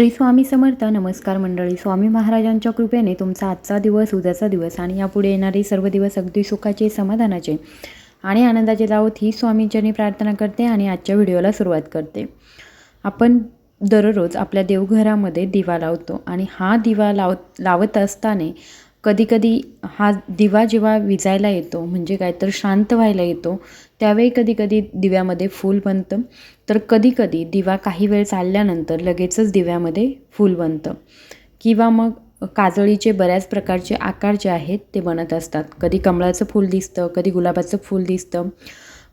श्री स्वामी समर्थ नमस्कार मंडळी. स्वामी महाराजांच्या कृपेने तुमचा आजचा दिवस उद्याचा दिवस आणि यापुढे येणारे सर्व दिवस अगदी सुखाचे समाधानाचे आणि आनंदाचे जावत ही स्वामींच्यानी प्रार्थना करते आणि आजच्या व्हिडिओला सुरुवात करते. आपण दररोज आपल्या देवघरामध्ये दिवा लावतो आणि हा दिवा लाव लावत असताना कधीकधी हा दिवा जेव्हा विजायला येतो म्हणजे काय तर शांत व्हायला येतो त्यावेळी कधी कधी दिव्यामध्ये फूल बनतं. तर कधी कधी दिवा काही वेळ चालल्यानंतर लगेचच दिव्यामध्ये फूल बनतं. किंवा मग काजळीचे बऱ्याच प्रकारचे आकार जे आहेत ते बनत असतात. कधी कमळाचं फूल दिसतं कधी गुलाबाचं फूल दिसतं.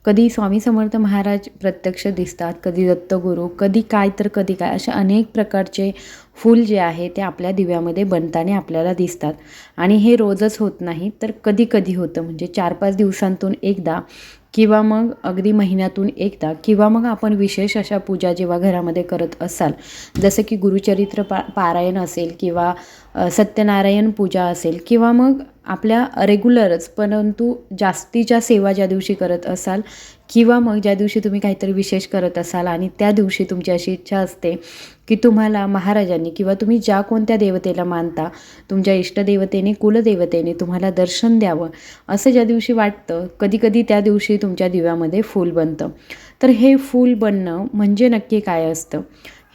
कधी स्वामी समर्थ महाराज प्रत्यक्ष दिसतात कधी दत्तगुरू कधी काय तर कधी काय अशा अनेक प्रकारचे फूल जे आहे ते आपल्या दिव्यामध्ये बनताना आपल्याला दिसतात. आणि हे रोजच होत नाही तर कधी कधी होतं. म्हणजे चार पाच दिवसांतून एकदा किंवा मग अगदी महिन्यातून एकदा किंवा मग आपण विशेष अशा पूजा जेव्हा घरामध्ये करत असाल जसं की गुरुचरित्र पा पारायण असेल किंवा सत्यनारायण पूजा असेल किंवा मग आपल्या रेग्युलरच परंतु जास्तीच्या सेवा ज्या दिवशी करत असाल किंवा मग ज्या दिवशी तुम्ही काहीतरी विशेष करत असाल आणि त्या दिवशी तुमची अशी इच्छा असते की तुम्हाला महाराजांनी किंवा तुम्ही ज्या कोणत्या देवतेला मानता तुमच्या इष्टदेवतेने कुलदेवतेने तुम्हाला दर्शन द्यावं असं ज्या दिवशी वाटतं कधीकधी त्या दिवशी तुमच्या दिव्यामध्ये फूल बनतं. तर हे फूल बनणं म्हणजे नक्की काय असतं?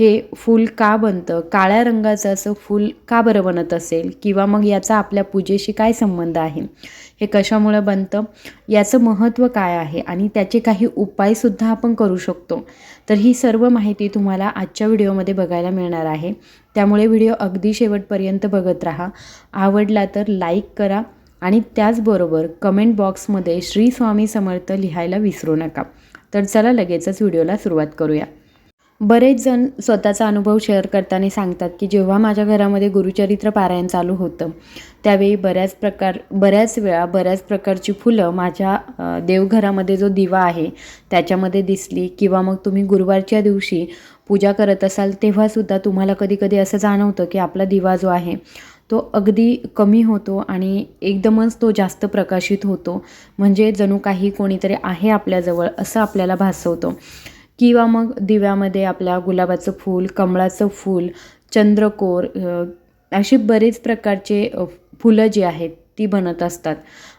हे फूल का बनतं? काळ्या रंगाचं असं फूल का बरं बनत असेल? किंवा मग याचा आपल्या पूजेशी काय संबंध आहे? हे कशामुळं बनतं? याचं महत्त्व काय आहे? आणि त्याचे काही उपायसुद्धा आपण करू शकतो. तर ही सर्व माहिती तुम्हाला आजच्या व्हिडिओमध्ये बघायला मिळणार आहे. त्यामुळे व्हिडिओ अगदी शेवटपर्यंत बघत राहा. आवडला तर लाईक करा आणि त्याचबरोबर कमेंट बॉक्समध्ये श्री स्वामी समर्थ लिहायला विसरू नका. तर चला लगेचच व्हिडिओला सुरुवात करूया. बरेच जण स्वतःचा अनुभव शेअर करताना सांगतात की जेव्हा माझ्या घरामध्ये गुरुचरित्र पारायण चालू होतं त्यावेळी बऱ्याच प्रकार बऱ्याच वेळा बऱ्याच प्रकारची फुलं माझ्या देवघरामध्ये जो दिवा आहे त्याच्यामध्ये दिसली किंवा मग तुम्ही गुरुवारच्या दिवशी पूजा करत असाल तेव्हासुद्धा तुम्हाला कधी कधी असं जाणवतं की आपला दिवा जो आहे तो अगदी कमी होतो आणि एकदमच तो जास्त प्रकाशित होतो. म्हणजे जणू काही कोणीतरी आहे आपल्याजवळ असं आपल्याला भासवतो. किंवा मग दिव्यामध्ये आपल्या गुलाबाचं फूल कमळाचं फूल चंद्रकोर अशी बरेच प्रकारचे फुलं जी आहेत ती बनत असतात.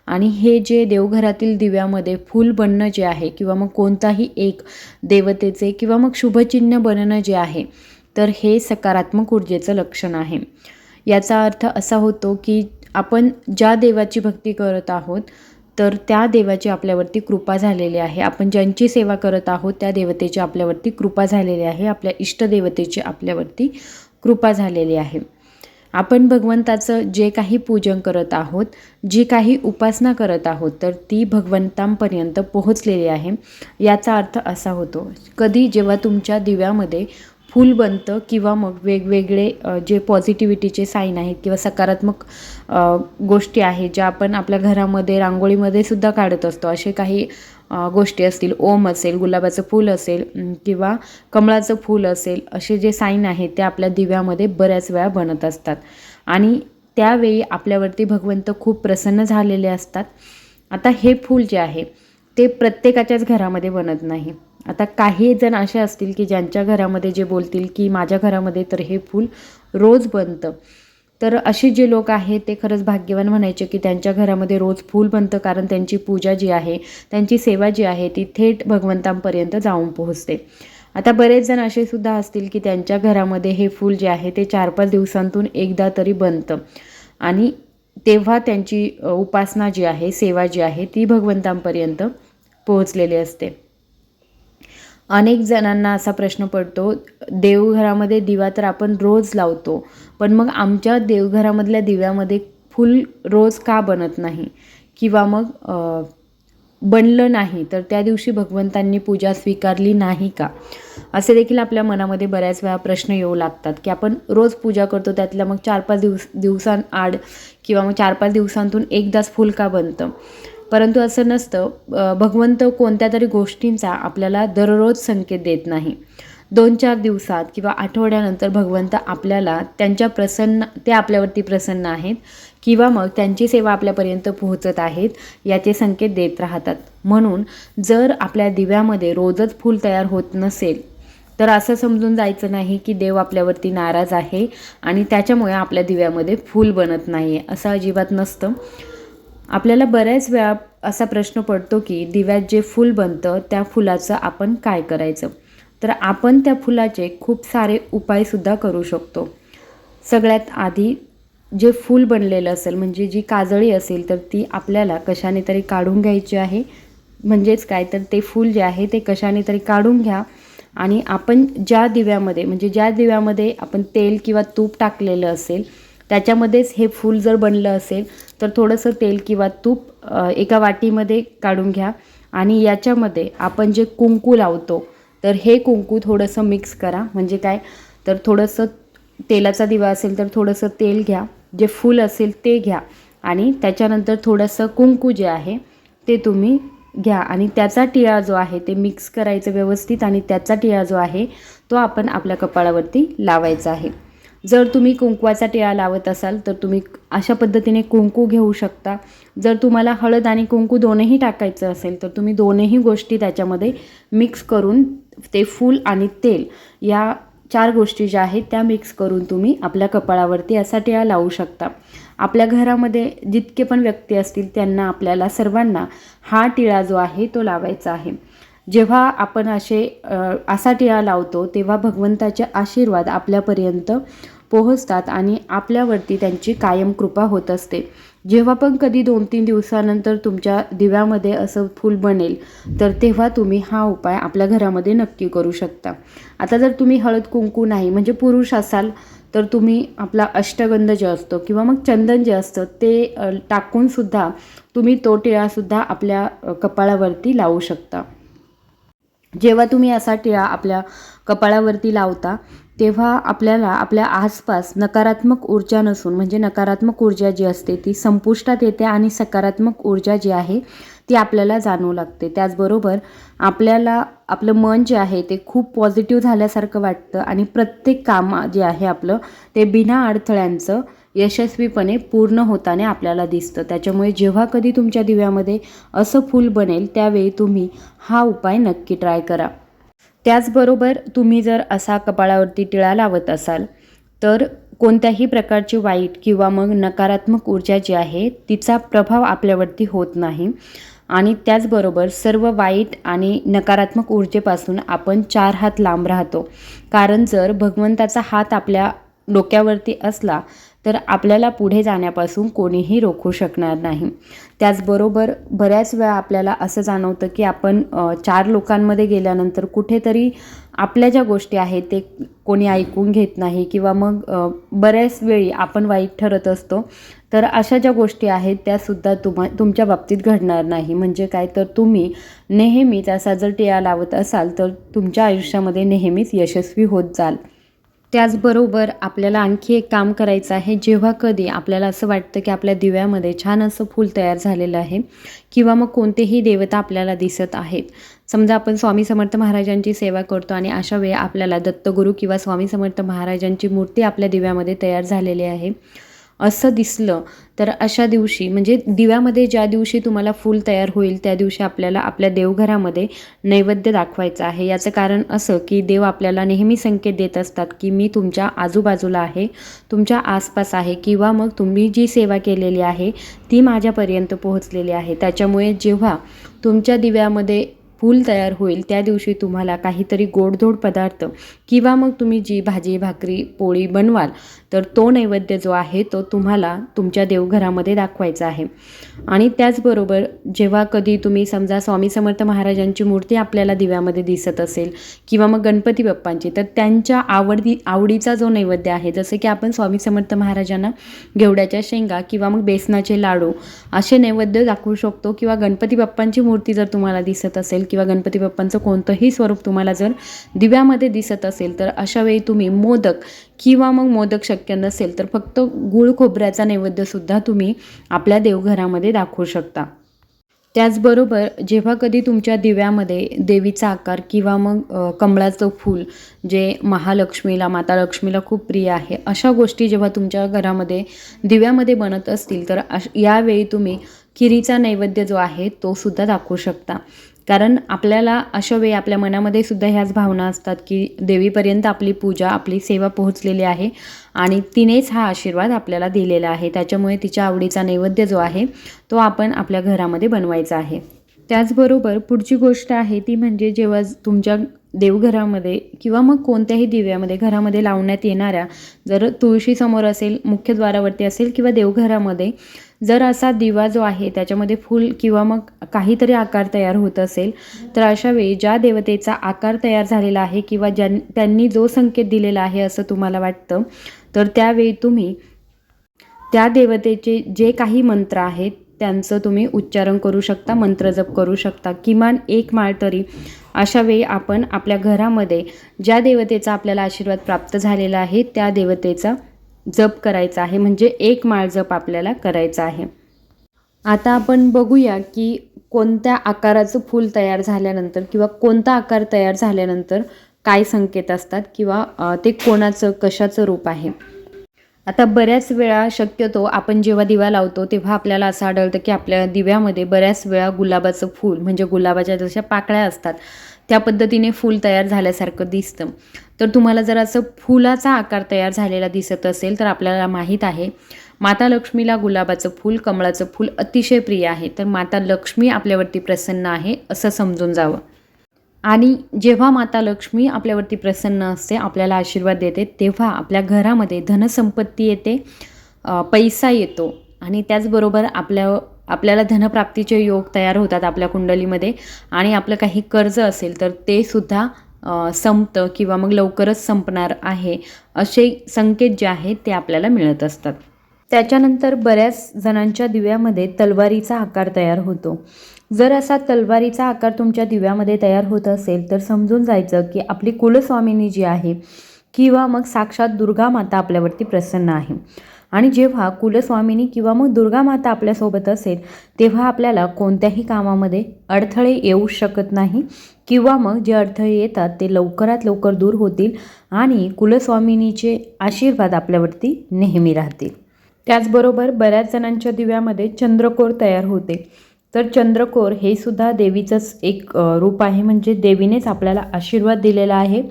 आणि हे जे देवघरातील दिव्यामध्ये फूल बनणं जे आहे किंवा मग कोणताही एक देवतेचे किंवा मग शुभचिन्ह बनणं जे आहे तर हे सकारात्मक ऊर्जेचं लक्षण आहे. याचा अर्थ असा होतो की आपण ज्या देवाची भक्ती करत आहोत तर त्या देवाची आपल्यावरती कृपा झालेली आहे. आपण ज्यांची सेवा करत आहोत त्या देवतेची आपल्यावरती कृपा झालेली आहे. आपल्या इष्टदेवतेची आपल्यावरती कृपा झालेली आहे. आपण भगवंताचं जे काही पूजन करत आहोत जी काही उपासना करत आहोत तर ती भगवंतांपर्यंत पोहोचलेली आहे. याचा अर्थ असा होतो कधी जेव्हा तुमच्या दिव्यामध्ये फूल बनतं किंवा मग वेगवेगळे जे पॉझिटिव्हिटीचे साईन आहेत किंवा सकारात्मक गोष्टी आहेत ज्या आपण आपल्या घरामध्ये रांगोळीमध्ये सुद्धा काढत असतो. असे काही गोष्टी असतील. ओम असेल गुलाबाचं फूल असेल किंवा कमळाचं फूल असेल असे जे साईन आहेत ते आपल्या दिव्यामध्ये बऱ्याच वेळा बनत असतात. आणि त्यावेळी आपल्यावरती भगवंत खूप प्रसन्न झालेले असतात. आता हे फूल जे आहे ते प्रत्येकाच्याच घरामध्ये बनत नाही. आता काही जण असे असतील की ज्यांच्या घरामध्ये जे बोलतील की माझ्या घरामध्ये तर हे फूल रोज बनतं. तर असे जे लोक आहेत ते खरंच भाग्यवान म्हणायचे की त्यांच्या घरामध्ये रोज फूल बनतं कारण त्यांची पूजा जी आहे त्यांची सेवा जी आहे ती थेट भगवंतांपर्यंत जाऊन पोहोचते. आता बरेच जण असे सुद्धा असतील की त्यांच्या घरामध्ये हे फूल जे आहे ते चार पाच दिवसांतून एकदा तरी बनतं. आणि तेव्हा त्यांची उपासना जी आहे सेवा जी आहे ती भगवंतांपर्यंत पोहोचलेली असते. अनेक जणांना असा प्रश्न पडतो देवघरामध्ये दिवा तर आपण रोज लावतो पण मग आमच्या देवघरामधल्या दिव्यामध्ये फुल रोज का बनत नाही? किंवा मग बनलं नाही तर त्या दिवशी भगवंतांनी पूजा स्वीकारली नाही का? असे देखील आपल्या मनामध्ये बऱ्याच वेळा प्रश्न येऊ लागतात की आपण रोज पूजा करतो त्यातल्या मग चार पाच दिवस दिवसांआड किंवा मग चार पाच दिवसांतून एकदाच फुल का बनतं? परंतु असं नसतं. भगवंत कोणत्या तरी गोष्टींचा आपल्याला दररोज संकेत देत नाही. दोन चार दिवसात किंवा आठवड्यानंतर भगवंत आपल्याला त्यांच्या प्रसन्न ते आपल्यावरती प्रसन्न आहेत किंवा मग त्यांची सेवा आपल्यापर्यंत पोहोचत आहेत याचे संकेत देत राहतात. म्हणून जर आपल्या दिव्यामध्ये रोजच फूल तयार होत नसेल तर असं समजून जायचं नाही की देव आपल्यावरती नाराज आहे आणि त्याच्यामुळे आपल्या दिव्यामध्ये फूल बनत नाही आहे असं अजिबात नसतं. आपल्याला बऱ्याच वेळा असा प्रश्न पडतो की दिव्यात जे फूल बनतं त्या फुलाचं आपण काय करायचं? तर आपण त्या फुलाचे खूप सारे उपायसुद्धा करू शकतो. सगळ्यात आधी जे फूल बनलेलं असेल म्हणजे जी काजळी असेल तर ती आपल्याला कशाने तरी काढून घ्यायची आहे. म्हणजेच काय? तर ते फूल जे आहे ते कशाने तरी काढून घ्या. आणि आपण ज्या दिव्यामध्ये म्हणजे ज्या दिव्यामध्ये आपण तेल किंवा तूप टाकलेलं असेल त्याच्यामध्येच हे फूल जर बनलं असेल तर थोडंसं तेल किंवा तूप एका वाटीमध्ये काढून घ्या. आणि याच्यामध्ये आपण जे कुंकू लावतो तर हे कुंकू थोडंसं मिक्स करा. म्हणजे काय? तर थोडंसं तेलाचा दिवा असेल तर थोडंसं तेल घ्या. जे फूल असेल ते घ्या. आणि त्याच्यानंतर थोडंसं कुंकू जे आहे ते तुम्ही घ्या. आणि त्याचा टिळा जो आहे ते मिक्स करायचं व्यवस्थित. आणि त्याचा टिळा जो आहे तो आपण आपल्या कपाळावरती लावायचा आहे. जर तुम्ही कुंकवाचा टिळा लावत असाल तर तुम्ही अशा पद्धतीने कुंकू घेऊ शकता. जर तुम्हाला हळद आणि कुंकू दोनही टाकायचं असेल तर तुम्ही दोनही गोष्टी त्याच्यामध्ये मिक्स करून ते फूल आणि तेल या चार गोष्टी ज्या आहेत त्या मिक्स करून तुम्ही आपल्या कपाळावरती असा टिळा लावू शकता. आपल्या घरामध्ये जितके पण व्यक्ती असतील त्यांना आपल्याला सर्वांना हा टिळा जो आहे तो लावायचा आहे. जेव्हा आपण असे असा टिळा लावतो तेव्हा भगवंताचे आशीर्वाद आपल्यापर्यंत पोहोचतात आणि आपल्यावरती त्यांची कायम कृपा होत असते. जेव्हा पण कधी दोन तीन दिवसानंतर तुमच्या दिव्यामध्ये असं फूल बनेल तर तेव्हा तुम्ही हा उपाय आपल्या घरामध्ये नक्की करू शकता. आता जर तुम्ही हळद कुंकू नाही म्हणजे पुरुष असाल तर तुम्ही आपला अष्टगंध जे असतो किंवा मग चंदन जे असतं ते टाकूनसुद्धा तुम्ही तो टिळासुद्धा आपल्या कपाळावरती लावू शकता. जेव्हा तुम्ही असा टिळा आपल्या कपाळावरती लावता तेव्हा आपल्याला आपल्या आसपास नकारात्मक ऊर्जा नसून म्हणजे नकारात्मक ऊर्जा जी असते ती संपुष्टात येते आणि सकारात्मक ऊर्जा जी आहे ती आपल्याला जाणवू लागते. त्याचबरोबर आपल्याला आपलं मन जे आहे ते खूप पॉझिटिव्ह झाल्यासारखं वाटतं आणि प्रत्येक काम जे आहे आपलं ते बिना अडथळ्यांचं यशस्वीपणे पूर्ण होताना आपल्याला दिसतं. त्याच्यामुळे जेव्हा कधी तुमच्या दिव्यामध्ये असं फूल बनेल त्यावेळी तुम्ही हा उपाय नक्की ट्राय करा. त्याचबरोबर तुम्ही जर असा कपाळावरती टिळा लावत असाल तर कोणत्याही प्रकारची वाईट किंवा मग नकारात्मक ऊर्जा जी आहे तिचा प्रभाव आपल्यावरती होत नाही. आणि त्याचबरोबर सर्व वाईट आणि नकारात्मक ऊर्जेपासून आपण चार हात लांब राहतो. कारण जर भगवंताचा हात आपल्या डोक्यावरती असला तर आपल्याला पुढे जाण्यापासून कोणीही रोखू शकणार नाही. त्याचबरोबर बऱ्याच वेळा आपल्याला असं जाणवतं की आपण चार लोकांमध्ये गेल्यानंतर कुठेतरी आपल्या ज्या गोष्टी आहेत ते कोणी ऐकून घेत नाही किंवा मग बऱ्याच वेळी आपण वाईट ठरत असतो. तर अशा ज्या गोष्टी आहेत त्यासुद्धा तुम्हा तुमच्या बाबतीत घडणार नाही. म्हणजे काय? तर तुम्ही नेहमीच असा जर टिया लावत असाल तर तुमच्या आयुष्यामध्ये नेहमीच यशस्वी होत जाल. त्याचबरोबर आपल्याला आणखी एक काम करायचं आहे. जेव्हा कधी आपल्याला असं वाटतं की आपल्या दिव्यामध्ये छान असं फूल तयार झालेलं आहे किंवा मग कोणतेही देवता आपल्याला दिसत आहेत. समजा आपण स्वामी समर्थ महाराजांची सेवा करतो आणि अशा वेळी आपल्याला दत्तगुरू किंवा स्वामी समर्थ महाराजांची मूर्ती आपल्या दिव्यामध्ये तयार झालेली आहे. असं दिसलं तर अशा दिवशी म्हणजे दिव्यामध्ये ज्या दिवशी तुम्हाला फूल तयार होईल त्या दिवशी आपल्याला आपल्या देवघरामध्ये नैवेद्य दाखवायचं आहे. याचं कारण असं की देव आपल्याला नेहमी संकेत देत असतात की मी तुमच्या आजूबाजूला आहे तुमच्या आसपास आहे किंवा मग तुम्ही जी सेवा केलेली आहे ती माझ्यापर्यंत पोहोचलेली आहे. त्याच्यामुळे जेव्हा तुमच्या दिव्यामध्ये फूल तयार होईल त्या दिवशी तुम्हाला काहीतरी गोडधोड पदार्थ किंवा मग तुम्ही जी भाजी भाकरी पोळी बनवाल तर तो नैवेद्य जो आहे तो तुम्हाला तुमच्या देवघरामध्ये दाखवायचा आहे. आणि त्याचबरोबर जेव्हा कधी तुम्ही समजा स्वामी समर्थ महाराजांची मूर्ती आपल्याला दिव्यामध्ये दिसत असेल किंवा मग गणपती बाप्पांची तर त्यांच्या आवडी आवडीचा जो नैवेद्य आहे जसे की आपण स्वामी समर्थ महाराजांना घेवड्याच्या शेंगा किंवा मग बेसनाचे लाडू असे नैवेद्य दाखवू शकतो किंवा गणपती बाप्पांची मूर्ती जर तुम्हाला दिसत असेल किंवा गणपती बाप्पांचं कोणतंही स्वरूप तुम्हाला जर दिव्यामध्ये दिसत असेल तर अशा वेळी तुम्ही मोदक किंवा मग मोदक शक्य नसेल तर फक्त गुळ खोबऱ्याचा नैवेद्यसुद्धा तुम्ही आपल्या देवघरामध्ये दाखवू शकता. त्याचबरोबर जेव्हा कधी तुमच्या दिव्यामध्ये देवीचा आकार किंवा मग कमळाचं फूल जे महालक्ष्मीला माता लक्ष्मीला खूप प्रिय आहे अशा गोष्टी जेव्हा तुमच्या घरामध्ये दिव्यामध्ये बनत असतील तर अश यावेळी तुम्ही किरीचा नैवेद्य जो आहे तो सुद्धा दाखवू शकता. कारण आपल्याला अशा वेळी आपल्या मनामध्ये सुद्धा ह्याच भावना असतात की देवीपर्यंत आपली पूजा आपली सेवा पोहोचलेली आहे आणि तिनेच हा आशीर्वाद आपल्याला दिलेला आहे. त्याच्यामुळे तिच्या आवडीचा नैवेद्य जो आहे तो आपण आपल्या घरामध्ये बनवायचा आहे. त्याचबरोबर पुढची गोष्ट आहे ती म्हणजे जेव्हा तुमच्या देवघरामध्ये किंवा मग कोणत्याही दिव्यामध्ये घरामध्ये लावण्यात येणाऱ्या जर तुळशीसमोर असेल मुख्यद्वारावरती असेल किंवा देवघरामध्ये जर असा दिवा जो आहे त्याच्यामध्ये फूल किंवा मग काहीतरी आकार तयार होत असेल तर अशा वेळी ज्या देवतेचा आकार तयार झालेला आहे किंवा ज्यां त्यांनी जो संकेत दिलेला आहे असं तुम्हाला वाटतं तर त्यावेळी तुम्ही त्या देवतेचे जे काही मंत्र आहेत त्यांचं तुम्ही उच्चारण करू शकता मंत्र जप करू शकता किमान एक माळ तरी. अशा वेळी आपण आपल्या घरामध्ये ज्या देवतेचा आपल्याला आशीर्वाद प्राप्त झालेला आहे त्या देवतेचा जप करायचा आहे म्हणजे एक माळ जप आपल्याला करायचा आहे. आता आपण बघूया की कोणत्या आकाराचं फूल तयार झाल्यानंतर किंवा कोणता आकार तयार झाल्यानंतर काय संकेत असतात किंवा ते कोणाचं कशाचं रूप आहे. आता बऱ्याच वेळा शक्यतो आपण जेव्हा दिवा लावतो तेव्हा आपल्याला असं आढळतं की आपल्या दिव्यामध्ये बऱ्याच वेळा गुलाबाचं फूल म्हणजे गुलाबाच्या जशा पाकळ्या असतात त्या पद्धतीने फूल तयार झाल्यासारखं दिसतं. तर तुम्हाला जर असं फुलाचा आकार तयार झालेला दिसत असेल तर आपल्याला माहीत आहे माता लक्ष्मीला गुलाबाचं फूल कमळाचं फूल अतिशय प्रिय आहे. तर माता लक्ष्मी आपल्यावरती प्रसन्न आहे असं समजून जावं. आणि जेव्हा माता लक्ष्मी आपल्यावरती प्रसन्न असते आपल्याला आशीर्वाद देते तेव्हा आपल्या घरामध्ये धनसंपत्ती येते पैसा येतो. आणि त्याचबरोबर आपल्या आपल्याला धनप्राप्तीचे योग तयार होतात आपल्या कुंडलीमध्ये. आणि आपलं काही कर्ज असेल तर ते सुद्धा संपतं किंवा मग लवकरच संपणार आहे असे संकेत जे आहेत ते आपल्याला मिळत असतात. त्याच्यानंतर बऱ्याच जणांच्या दिव्यामध्ये तलवारीचा आकार तयार होतो. जर असा तलवारीचा आकार तुमच्या दिव्यामध्ये तयार होत असेल तर समजून जायचं की आपली कुलस्वामिनी जी आहे किंवा मग साक्षात दुर्गा माता आपल्यावरती प्रसन्न आहे. आणि जेव्हा कुलस्वामिनी किंवा मग दुर्गा माता आपल्यासोबत असेल तेव्हा आपल्याला कोणत्याही कामामध्ये अडथळे येऊ शकत नाही किंवा मग जे अडथळे येतात ते लवकरात लवकर दूर होतील आणि कुलस्वामिनीचे आशीर्वाद आपल्यावरती नेहमी राहतील. त्याचबरोबर बऱ्याच जणांच्या दिव्यामध्ये चंद्रकोर तयार होते. तर चंद्रकोर हे सुद्धा देवीचंच एक रूप आहे. म्हणजे देवीनेच आपल्याला आशीर्वाद दिलेला आहे.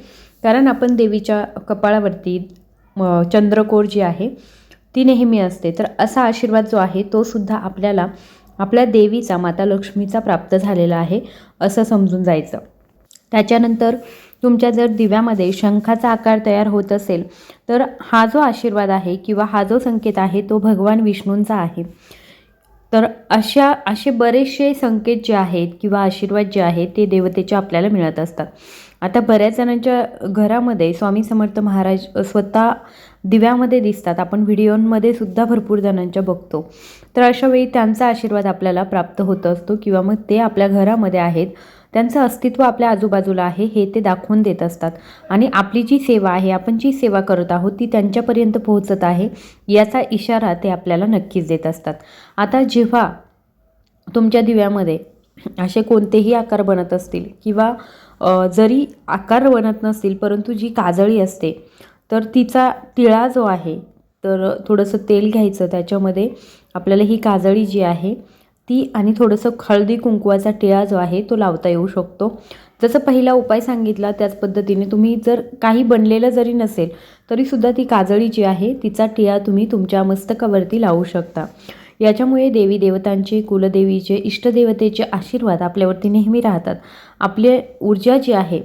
कारण आपण देवीच्या कपाळावरती चंद्रकोर जी आहे ती नेहमी असते. तर असा आशीर्वाद जो आहे तो सुद्धा आपल्याला आपल्या देवीचा माता लक्ष्मीचा प्राप्त झालेला आहे असं समजून जायचं. त्याच्यानंतर तुमच्या जर दिव्यामध्ये शंखाचा आकार तयार होत असेल तर हा जो आशीर्वाद आहे किंवा हा जो संकेत आहे तो भगवान विष्णूंचा आहे. तर अशा असे बरेचसे संकेत जे आहेत किंवा आशीर्वाद जे आहेत ते देवतेचे आपल्याला मिळत असतात. आता बऱ्याच जणांच्या घरामध्ये स्वामी समर्थ महाराज स्वतः दिव्यामध्ये दिसतात. आपण व्हिडिओमध्ये सुद्धा भरपूर जणांच्या बघतो. तर अशावेळी त्यांचा आशीर्वाद आपल्याला प्राप्त होत असतो किंवा मग ते आपल्या घरामध्ये आहेत. त्यांचं अस्तित्व आपल्या आजूबाजूला आहे हे ते दाखवून देत असतात. आणि आपली जी सेवा आहे आपण जी सेवा करत आहोत ती त्यांच्यापर्यंत पोहोचत आहे याचा इशारा ते आपल्याला नक्कीच देत असतात. आता जेव्हा तुमच्या दिव्यामध्ये असे कोणतेही आकार बनत असतील किंवा जरी आकार बनत नसतील परंतु जी काजळी असते तर तिचा तिळा जो आहे तर थोडंसं तेल घ्यायचं त्याच्यामध्ये आपल्याला ही काजळी जी आहे ती आणि थोडंसं हळदी कुंकवाचा टिळा जो आहे तो लावता येऊ शकतो. जसं पहिला उपाय सांगितला त्याच पद्धतीने तुम्ही जर काही बनलेलं जरी नसेल तरीसुद्धा ती काजळी जी आहे तिचा टिळा तुम्ही तुमच्या मस्तकावरती लावू शकता. याच्यामुळे देवी देवतांचे कुलदेवीचे इष्टदेवतेचे आशीर्वाद आपल्यावरती नेहमी राहतात. आपली ऊर्जा जी आहे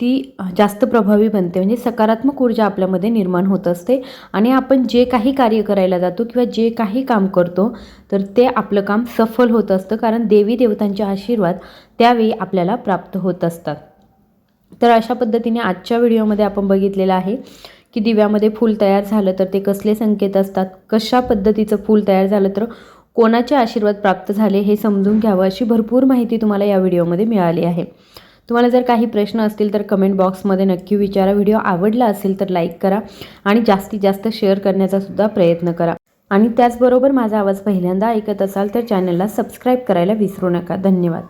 ती जास्त प्रभावी बनते. म्हणजे सकारात्मक ऊर्जा आपल्यामध्ये निर्माण होत असते. आणि आपण जे काही कार्य करायला जातो किंवा जे काही काम करतो तर ते आपलं काम सफल होत असतं. कारण देवी देवतांचे आशीर्वाद त्यावेळी आपल्याला प्राप्त होत असतात. तर अशा पद्धतीने आजच्या व्हिडिओमध्ये आपण बघितलेलं आहे की दिव्यामध्ये फूल तयार झालं तर ते कसले संकेत असतात? कशा पद्धतीचं फूल तयार झालं तर कोणाचे आशीर्वाद प्राप्त झाले हे समजून घ्यावं अशी भरपूर माहिती तुम्हाला या व्हिडिओमध्ये मिळाली आहे. तुम्हाला जर काही प्रश्न असतील तर कमेंट बॉक्समध्ये नक्की विचारा. व्हिडिओ आवडला असेल तर लाईक करा आणि जास्तीत जास्त शेअर करण्याचा सुद्धा प्रयत्न करा. आणि त्याचबरोबर माझा आवाज पहिल्यांदा ऐकत असाल तर चॅनलला सबस्क्राईब करायला विसरू नका. धन्यवाद.